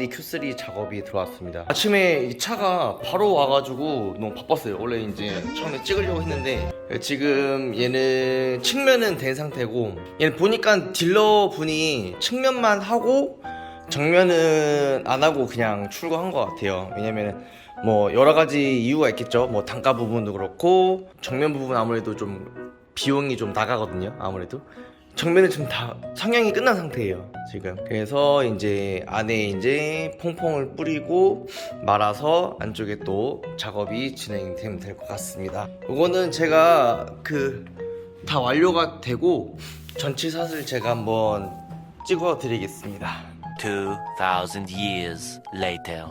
아우디 Q3 작업이 들어왔습니다. 아침에 이 차가 바로 와가지고 너무 바빴어요. 원래 이제 처음에 찍으려고 했는데 지금 얘는 측면은 된 상태고 얘는 보니까 딜러 분이 측면만 하고 정면은 안 하고 그냥 출고한 것 같아요. 왜냐면 뭐 여러 가지 이유가 있겠죠. 뭐 단가 부분도 그렇고 정면 부분 아무래도 좀 비용이 좀 나가거든요. 아무래도 정면은 지금 다 성형이 끝난 상태예요. 지금 그래서 이제 안에 이제 퐁퐁을 뿌리고 말아서 안쪽에 또 작업이 진행되면 될 것 같습니다. 이거는 제가 그 다 완료가 되고 전체 샷을 제가 한번 찍어 드리겠습니다. 2,000 years later.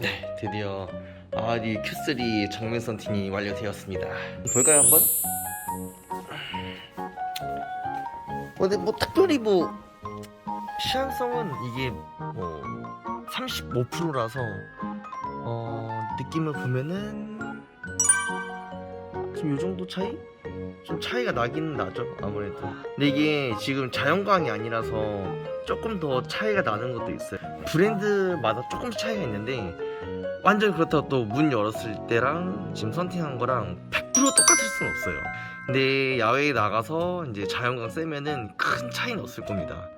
네, 드디어 아디 Q3 정면 선팅이 완료되었습니다. 볼까요 한번? 근데 뭐 특별히 뭐 시한성은 이게 뭐 35%라서 어 느낌을 보면은 지금 요 정도 차이? 좀 차이가 나긴 나죠 아무래도 근데 이게 지금 자연광이 아니라서 조금 더 차이가 나는 것도 있어요 브랜드마다 조금씩 차이가 있는데 완전 그렇다고 또 문 열었을 때랑 지금 선팅한 거랑 100% 똑같을 수는 없어요 근데 야외에 나가서 이제 자연광 쐬면은 큰 차이는 없을 겁니다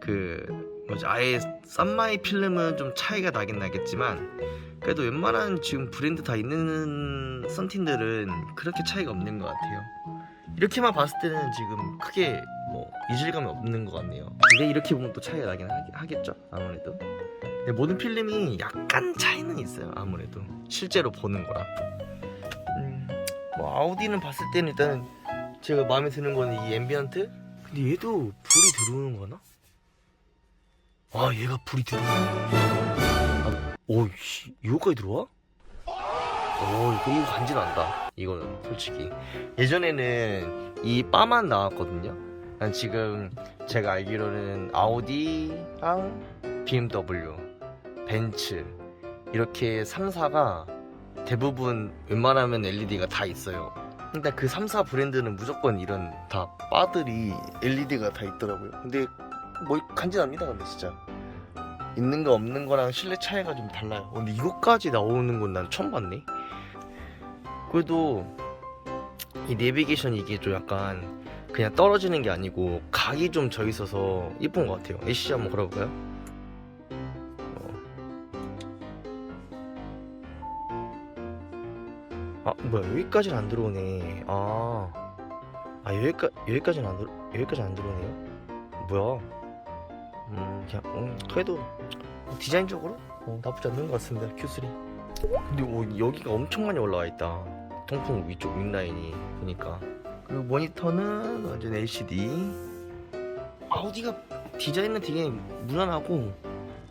그 뭐지 아예 쌈마이 필름은 좀 차이가 나긴 나겠지만 그래도 웬만한 지금 브랜드 다 있는 선팅들은 그렇게 차이가 없는 것 같아요 이렇게만 봤을 때는 지금 크게 뭐 이질감이 없는 것 같네요. 근데 이렇게 보면 또 차이가 나긴 하, 겠죠 아무래도. 근데 모든 필름이 약간 차이는 있어요. 아무래도 실제로 보는 거랑. 음, 뭐 아우디는 봤을 때는 일단은 제가 마음에 드는 거는 이 앰비언트. 근데 얘도 불이 들어오는 거나? 아 얘가 불이 들어오는 아, 오 씨 이거까지 들어와? 오 이거, 이거 간지 난다 이거는 솔직히 예전에는 이 바만 나왔거든요 난 지금 제가 알기로는 아우디랑 BMW 벤츠 이렇게 3사가 대부분 웬만하면 LED가 다 있어요. 근데 그 3, 4 브랜드는 무조건 이런 다 바들이 LED가 다 있더라고요. 근데 뭐 간지납니다 근데 진짜. 있는 거 없는 거랑 실내 차이가 좀 달라요. 근데 이것까지 나오는 건 난 처음 봤네. 그래도 이 내비게이션 이게 좀 약간 그냥 떨어지는 게 아니고 각이 좀 져 있어서 이쁜 것 같아요. 애쉬 한번 걸어볼까요? 아 뭐야 여기까지는 안 들어오네. 아, 아 여기까 여기까지는 안 들어 여기까지 안 들어오네요. 뭐야? 음 그냥 음, 그래도 디자인적으로 어, 나쁘지 않는 것 같습니다. Q3. 근데 오, 여기가 엄청 많이 올라와 있다. 통풍 위쪽 윗라인이 보니까 그리고 모니터는 완전 LCD 아우디가 디자인은 되게 무난하고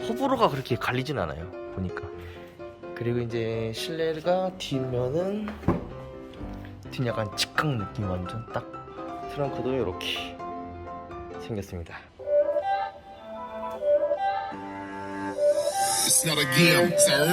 호불호가 그렇게 갈리진 않아요 보니까 그리고 이제 실내가 뒷면은 뒷 약간 직각 느낌 완전 딱 트렁크도 이렇게 생겼습니다 It's not a game, it's a.